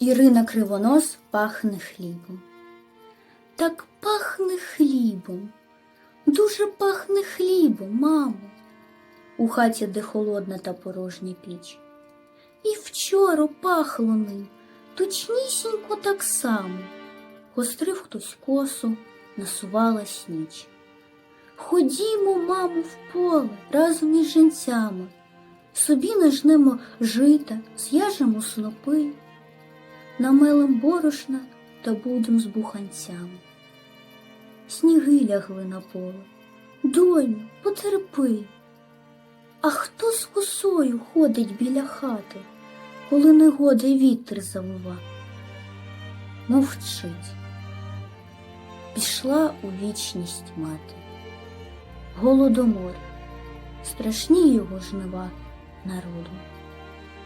Ірина Кривонос пахне хлібом. Так пахне хлібом, дуже пахне хлібом, мамо, у хаті, де холодна та порожня піч. І вчора пахло ним, точнісінько так само. Гострив хтось косу, насувалась ніч. Ходімо, мамо, в поле разом із жінцями, собі нажнемо жита, зв'яжемо снопи, намелем борошна та будем з буханцями. Сніги лягли на поле. Доню, потерпи. А хто з косою ходить біля хати, коли негода вітер завива? Мовчить. Пішла у вічність мати. Голодомор, страшні його жнива народу.